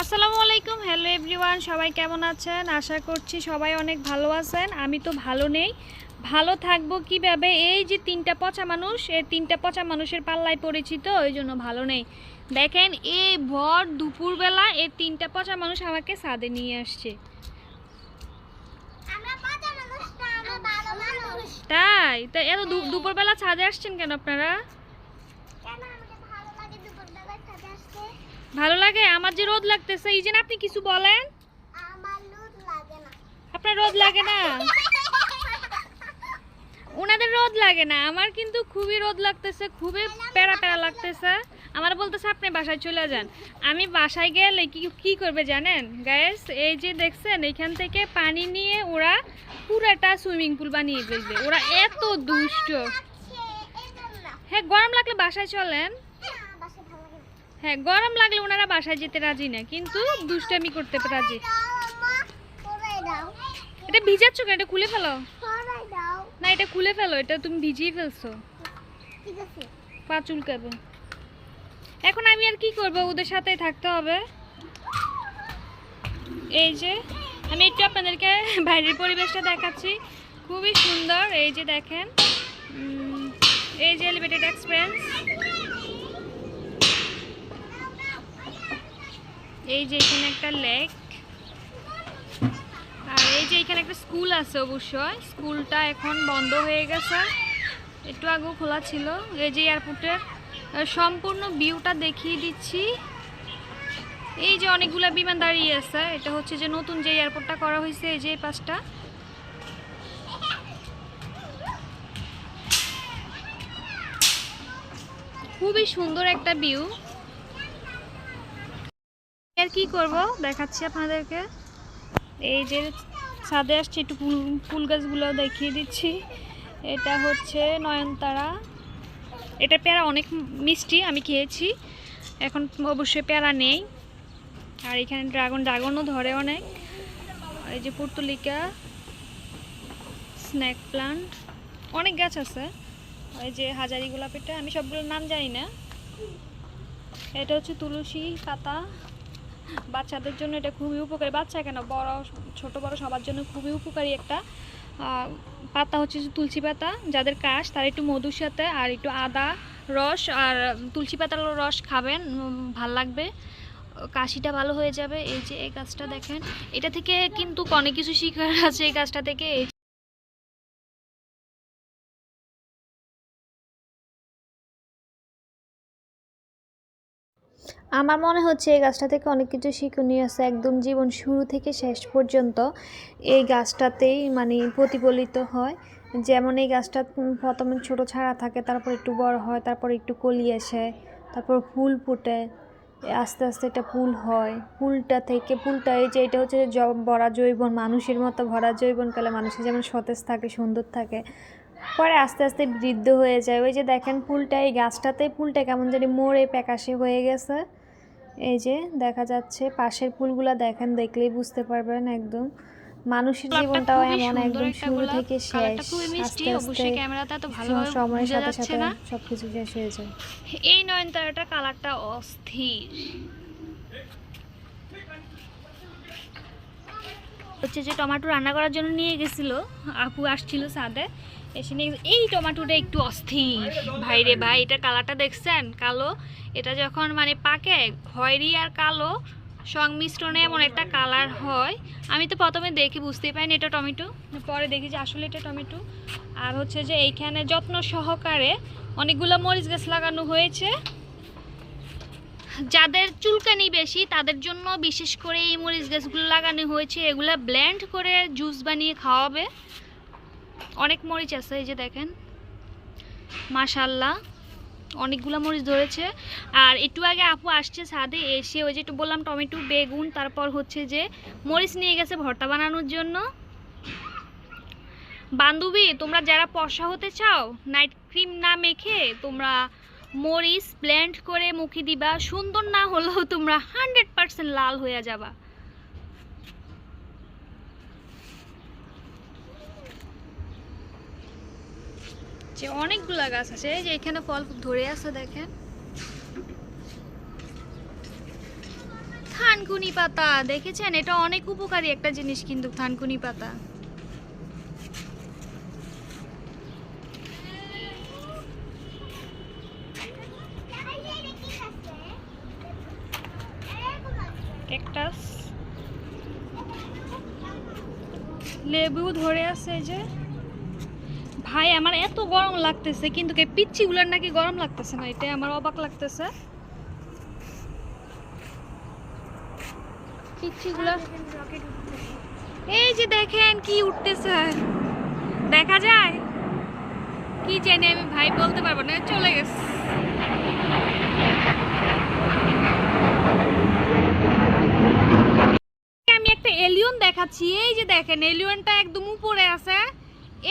আসসালামু আলাইকুম hello everyone সবাই কেমন আছেন? আশা করছি সবাই অনেক ভালো আছেন। আমি তো ভালো নেই। ভালো থাকব কীভাবে? এই যে তিনটা পচা মানুষ এই তিনটা পচা মানুষের পাল্লায় পড়েছি তো ওই জন্য ভালো নেই। দেখেন এই ভর দুপুরবেলা এই তিনটা পচা মানুষ আমাকে সাদে নিয়ে আসছে। আমরা পচা মানুষ না আমরা ভালো মানুষ। তাই? তা এত দুপুরবেলা ছাদে আসছেন কেন আপনারা কেন আমাকে ভালো লাগে দুপুরবেলায় সাথে আসতে ভালো লাগে? আমার যে রোদ লাগতেছে এই যে আপনি কিছু বলেন। আমার লুট লাগে না। আপনার রোদ লাগে না? ওনাদের রোদ লাগে না। আমার কিন্তু খুবই রোদ লাগতেছে খুবই প্যারা প্যারা লাগতেছে। আমার বলতেছে আপনি বাসায় চলে যান। আমি বাসায় গেলে কি কি করবে জানেন? গ্যাস এই যে দেখছেন এখান থেকে পানি নিয়ে ওরা পুরাটা সুইমিং পুল বানিয়ে ফেলবে। ওরা এত দুষ্ট। জন্য। হ্যাঁ গরম লাগলে বাসায় চলেন। হ্যাঁ গরম লাগলে ওনারা বাসায় যেতে রাজি না, কিন্তু দুষ্টামি করতে রাজি। এটা ভিজাচ্ছ কেন? এটা খুলে ফেলো। না, এটা খুলে ফেলো, এটা তুমি ভিজিয়ে ফেলছো। পা চুলকাবে। এখন আমি আর কি করব? ওদের সাথে থাকতে হবে। এই যে, আমি একটু আপনাদেরকে বাইরের পরিবেশটা দেখাচ্ছি। খুবই সুন্দর, এই যে দেখেন। এই যে এলিভেটেড এক্সপ্রেস এই যে এখানে একটা লেক আর এই যে এখানে একটা স্কুল আছে অবশ্যই। স্কুলটা এখন বন্ধ হয়ে গেছে। একটু আগেও খোলা ছিল। এই যে এয়ারপোর্টের সম্পূর্ণ ভিউটা দেখিয়ে দিচ্ছি। এই যে অনেকগুলা বিমান দাঁড়িয়ে আছে। এটা হচ্ছে যে নতুন যে এয়ারপোর্টটা করা হয়েছে, এই যে এই পাশটা। খুবই সুন্দর একটা ভিউ আর কি করব? দেখাচ্ছি আপনাদেরকে। এই যে ছাদে আসছে, একটু ফুল ফুল গাছগুলো দেখিয়ে দিচ্ছি। এটা হচ্ছে নয়নতারা। এটা পেয়ারা অনেক মিষ্টি, আমি খেয়েছি। এখন অবশ্যই পেয়ারা নেই। আর এখানে ড্রাগন, ড্রাগনও ধরে অনেক। এই যে পুর্তলিকা, স্ন্যাক প্লান্ট। অনেক গাছ আছে। ওই যে হাজারি গোলাপিটা আমি সবগুলোর নাম জানি না। এটা হচ্ছে তুলসী পাতা। বাচ্চাদের জন্য এটা খুবই উপকারী। বাচ্চা কেন? বড়, ছোট, বড় সবার জন্য খুবই উপকারী একটা পাতা হচ্ছে তুলসী পাতা, যাদের কাশ, তার একটু মধুর সাথে আর একটু আদা রস আর তুলসী পাতার রস খাবেন ভালো লাগবে। কাশিটা ভালো হয়ে যাবে। এই যে এই গাছটা দেখেন। এটা থেকে কিন্তু অনেক কিছু শিখার আছে এই গাছটা থেকে। আমার মনে হচ্ছে এই গাছটা থেকে অনেক কিছু শিক্ষণীয় আছে, একদম জীবন শুরু থেকে শেষ পর্যন্ত। এই গাছটাতেই মানে প্রতিফলিত হয়। যেমন এই গাছটা প্রথমে ছোট ছাড়া থাকে, তারপর একটু বড় হয়, তারপর একটু কলি আসে, তারপর ফুল ফুটে আস্তে আস্তে এটা ফুল হয়। ফুলটা থেকে, ফুলটা এই যে এটা হচ্ছে ভরা জৈবন, মানুষের মতো ভরা জৈবন কালে মানুষের যেমন সতেজ থাকে, সুন্দর থাকে, পরে আস্তে আস্তে বৃদ্ধ হয়ে যায়। ওই যে দেখেন ফুলটা, এই গাছটাতে ফুলটা কেমন জানি মোড়ে প্যাকাশে হয়ে গেছে। এই যে দেখা যাচ্ছে পাশের ফুলগুলা দেখেন দেখলেই বুঝতে পারবেন একদম। মানুষের জীবনটাও এমন একদম শুরু থেকে শেষ আস্তে আস্তে ক্যামেরাতে এত ভালোভাবে সময়ের সাথে সাথে সবকিছু শেষ হয়ে যায়। এই নয়নতারাটা কালারটা অস্থির। হচ্ছে যে টমেটো রান্না করার জন্য নিয়ে গেছিল আপু আসছিল সাদে এসে নিয়ে এই টমেটোটা একটু অস্থির। ভাই রে ভাই, এটা কালারটা দেখছেন? কালো? এটা যখন মানে পাকে, খয়েরি আর কালো সংমিশ্রণে এমন একটা কালার হয়। আমি তো প্রথমে দেখি, বুঝতেই পারিনি এটা টমেটো। পরে দেখি যে আসলে এটা টমেটো। আর হচ্ছে যে এইখানে যত্ন সহকারে অনেকগুলো মরিচ গাছ লাগানো হয়েছে। যাদের চুলকানি বেশি, তাদের জন্য বিশেষ করে এই মরিচ গাছগুলো লাগানো হয়েছে। এগুলা ব্ল্যান্ড করে জুস বানিয়ে খাওয়াবে। অনেক মরিচ আছে, এই যে দেখেন। মাশাল্লাহ অনেকগুলো মরিচ ধরেছে। আর একটু আগে আপু আসছে ছাদে, এসে ওই যে একটু বললাম, টমেটো, বেগুন, তারপর হচ্ছে যে মরিচ নিয়ে গেছে ভর্তা বানানোর জন্য। বান্ধবী, তোমরা যারা পশা হতে চাও, নাইট ক্রিম না মেখে তোমরা মরিচ ব্লেন্ড করে মুখে দিবা। সুন্দর না হলেও তোমরা হান্ড্রেড পার্সেন্ট লাল হয়ে যাবা। যে অনেকগুলা গাছ আছে। এই যে এখানে ফল ধরে আছে দেখেন। থানকুনি পাতা, দেখেছেন? এটা অনেক উপকারী একটা জিনিস কিন্তু থানকুনি পাতা। লেবু ধরে আছে যে। ভাই, আমার এত গরম লাগতেছে, কিন্তু কে পিচ্ছিগুলোর নাকি গরম লাগতেছে না? এটা আমার অবাক লাগতেছে। পিচ্ছিগুলো। এই যে দেখেন কি উঠতেছে। দেখা যায়? কি জানি আমি ভাই বলতে পারব না, চলে গেছে। আমি একটা এলিয়ন দেখাচ্ছি, এই যে দেখেন এলিয়নটা একদম উপরে আছে।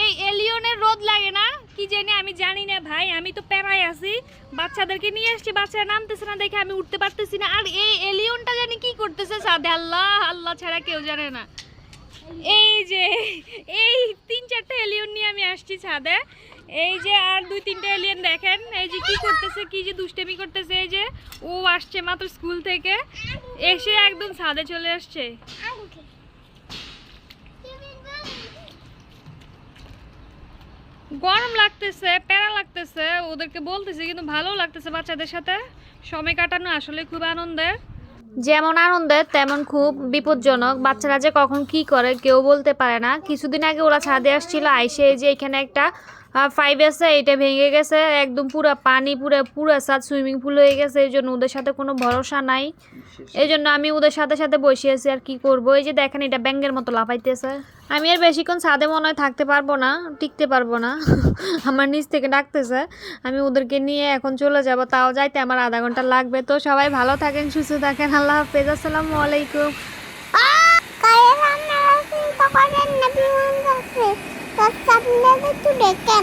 এই এলিয়নের রোদ লাগে না? কি জানি, আমি জানি না ভাই, আমি তো প্যারায় আছি। বাচ্চাদেরকে নিয়ে আসছি, বাচ্চারা নামতেছে না দেখে আমি উঠতে পারতেছি না। আর এই এলিয়নটা জানি কি করতেছে সাদে, আল্লাহ আল্লাহ ছাড়া কেউ জানে না। এই যে, এই তিন চারটে এলিয়ন নিয়ে আমি আসছি ছাদে। এই যে, আর দুই তিনটে এলিয়ন দেখেন, এই যে কি করতেছে, কি যে দুষ্টেমি করতেছে, এই যে, ও আসছে মাত্র স্কুল থেকে, এসে একদম ছাদে চলে আসছে। গরম লাগতেছে, প্যারা লাগতেছে, ওদেরকে বলতেছে কিন্তু ভালো লাগতেছে বাচ্চাদের সাথে। সময় কাটানো আসলে খুব আনন্দের। যেমন আনন্দের, তেমন খুব বিপজ্জনক। বাচ্চারা যে কখন কি করে কেউ বলতে পারে না। কিছুদিন আগে ওরা ছাদে আসছিল, আইসে যে এখানে একটা ফাইভ আছে এটা ভেঙে গেছে একদম পুরো পানি পুরো পুরো সাদ সুইমিং পুল হয়ে গেছে এই জন্য ওদের সাথে কোনো ভরসা নাই। এই জন্য আমি ওদের সাথে সাথে বসে আছি আর কি করব? এই যে দেখেন এটা ব্যাঙ্গের মতো লাফাইতেছে। আমি আর বেশিক্ষণ ছাদে মনে হয় থাকতে পারব না টিকতে পারব না। আমার নিচ থেকে ডাকতেছে আমি ওদেরকে নিয়ে এখন চলে যাব তাও যাইতে আমার আধা ঘণ্টা লাগবে। তো সবাই ভালো থাকেন সুস্থ থাকেন আল্লাহ হাফেজ আসসালামু আলাইকুম। আপনারা চিন্তা